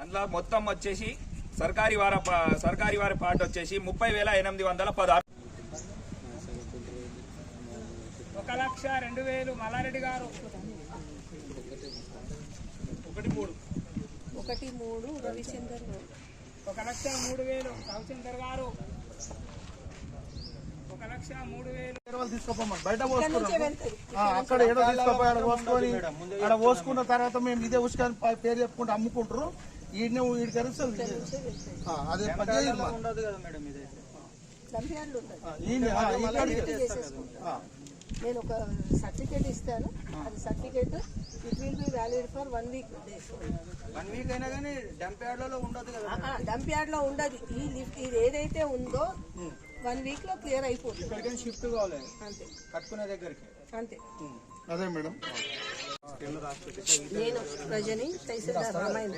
అందులో మొత్తం వచ్చేసి సర్కారీ వార సర్కారీ వారి పాట వచ్చేసి ముప్పై వేల ఎనిమిది వందల పదహారు. ఒక లక్ష రెండు వేలు మల్లారెడ్డి గారు. ఒకటి మూడు. ఒకటి మూడు రవిచందర్ ఒక లక్ష మూడు వేలు రవిచందర్ గారు. బయట అక్కడ ఏడో తీసుకోపోయి ఆడ పోసుకొని ఆడ పోసుకున్న తర్వాత మేము ఇదే ఉసుకాని పేరు చెప్పుకుంటూ అమ్ముకుంటారు. ఈయన వీడి కలుస్తుంది అదే. ఉండదు కదా మేడం ఇదైతే. నేను ఒక సర్టిఫికేట్ ఇస్తాను. అది certificate it will be valid for one week days. One week అయినా కానీ డంప్ యార్డ్లలో ఉండదు కదా డంప్ యార్డ్లో ఉండదు. ఈ లిఫ్ట్ ఇది ఏదైతే ఉందో వన్ వీక్లో క్లియర్ అయిపోతుంది. ఇక్కడికి షిఫ్ట్ కావాలి. అంతే. కట్టుకునే దగ్గరికి. అంతే. అదే మేడం. నేను రజని తహసీల్దార్ రామాయణ.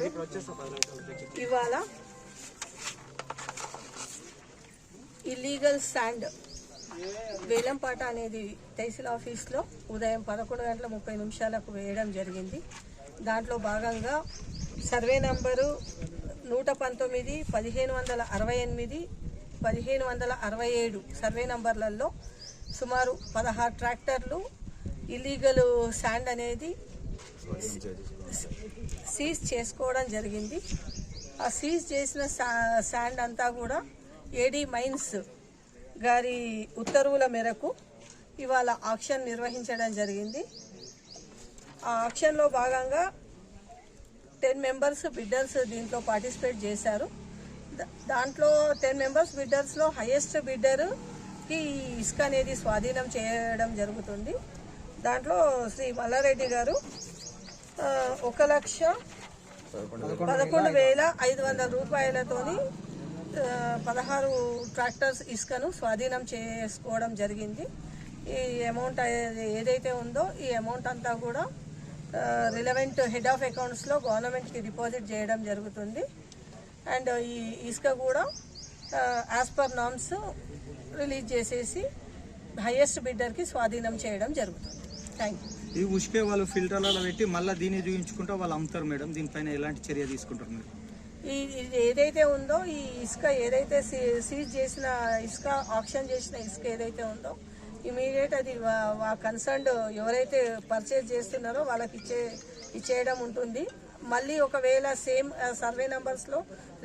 ఇవాళ ఇల్లీగల్ శాండ్ వేలంపాట అనేది తహసీల్ ఆఫీస్లో ఉదయం పదకొండు గంటల ముప్పై నిమిషాలకు వేయడం జరిగింది. దాంట్లో భాగంగా సర్వే నంబరు నూట పంతొమ్మిది పదిహేను వందల అరవై ఎనిమిది పదిహేను వందల అరవై ఏడు సర్వే నంబర్లలో సుమారు పదహారు ట్రాక్టర్లు ఇల్లీగల్ శాండ్ అనేది సీజ్ చేసుకోవడం జరిగింది. ఆ సీజ్ చేసిన శాండ్ అంతా కూడా ఏడీ మైన్స్ గారి ఉత్తర్వుల మేరకు ఇవాళ ఆక్షన్ నిర్వహించడం జరిగింది. ఆ ఆక్షన్లో భాగంగా టెన్ మెంబర్స్ బిడ్డర్స్ దీంట్లో పార్టిసిపేట్ చేశారు. దాంట్లో టెన్ మెంబర్స్ బిడ్డర్స్లో హైయెస్ట్ బిడ్డర్కి ఇసుక అనేది స్వాధీనం చేయడం జరుగుతుంది. దాంట్లో శ్రీ మల్లారెడ్డి గారు ఒక లక్ష పదకొండు వేల ఐదు వందల రూపాయలతోని పదహారు ట్రాక్టర్స్ ఇసుకను స్వాధీనం చేసుకోవడం జరిగింది. ఈ అమౌంట్ ఏదైతే ఉందో ఈ అమౌంట్ అంతా కూడా రిలవెంట్ హెడ్ ఆఫ్ అకౌంట్స్లో గవర్నమెంట్కి డిపాజిట్ చేయడం జరుగుతుంది. అండ్ ఈ ఇసుక కూడా యాజ్ పర్ నామ్స్ రిలీజ్ చేసేసి హైయెస్ట్ బిడ్డర్కి స్వాధీనం చేయడం జరుగుతుంది. థ్యాంక్ యూ ఈ ఉష్కే వాళ్ళు ఫిల్టర్లలో పెట్టి మళ్ళీ దీన్ని చూపించుకుంటే వాళ్ళు అమ్ముతారు మేడం. దీనిపైన ఎలాంటి చర్య తీసుకుంటారు మీరు ఈ ఇది ఏదైతే ఉందో ఈ ఇసుక ఏదైతే సీజ్ చేసిన ఇసుక ఆక్షన్ చేసిన ఇసుక ఏదైతే ఉందో ఇమీడియట్ అది కన్సర్న్డ్ ఎవరైతే పర్చేజ్ చేస్తున్నారో వాళ్ళకి ఇచ్చే ఇచ్చేయడం ఉంటుంది. మళ్ళీ ఒకవేళ సేమ్ సర్వే నెంబర్స్లో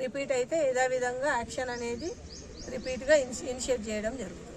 రిపీట్ అయితే యథావిధంగా యాక్షన్ అనేది రిపీట్గా ఇనిషియేట్ చేయడం జరుగుతుంది.